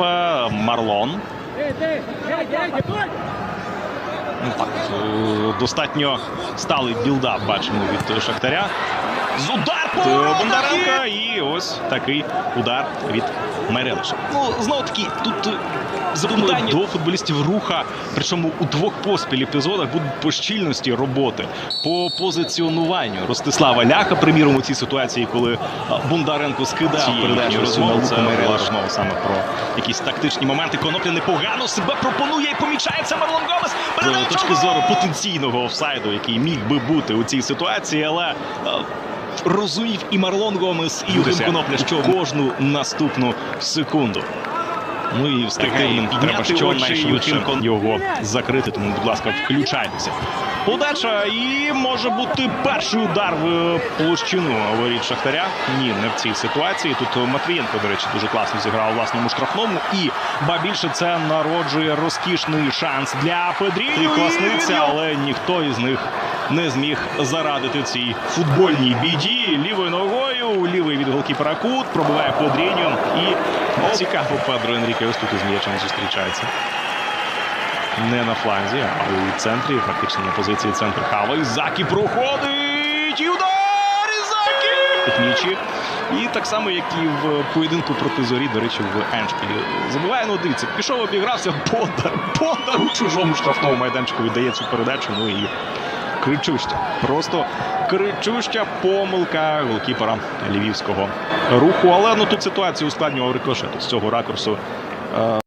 Е, Марлон. Ну так, е, достатньо сталий білдап бачимо від Шахтаря. З удар Бондаренка і ось такий удар від Майрелиша. Ну, знову таки, тут е, запитання до футболістів руха, причому у двох поспіль епізодах будуть по щільності роботи, по позиціонуванню. Ростислава Ляха, приміром, у цій ситуації, коли е, Бондаренко скидав передачу розмову, це це була розмова саме про якісь тактичні моменти. Конопля непогано себе пропонує і помічається Марлон Гомес. З точки зору потенційного офсайду, який міг би бути у цій ситуації, але е, розумів і Марлон Гомес, і Юхим Конопля, що кожну наступну секунду. Ну і встигає Ефективним треба щонайшвидше. Його закрити. Тому, будь ласка, включайтеся. Подача і може бути перший удар в площину воріт Шахтаря. Ні, не в цій ситуації. Тут Матвієнко, до речі, дуже класно зіграв у власному штрафному. І ба більше це народжує розкішний шанс для Педріньо. І класниця, але ніхто із них не зміг зарадити цій футбольній біді. Лівою ногою, лівий від голкіпера кут, пробиває Педріньо. І цікаво, Педро Енріке ось тут із м'ячем зустрічається. Не на фланзі, а у центрі, фактично на позиції центр хава. Ізакі проходить! І удар! Ізакі! Технічі. І так само, як і в поєдинку проти зорі, до речі, в Еншпілі. Забуває, ну дивіться, пішов, обігрався, подар, подар у чужому штрафному майданчику віддає цю передачу. Ну і кричуща. Просто кричуща помилка голкіпера львівського руху. Але ну тут ситуацію ускладнював рикошет з цього ракурсу.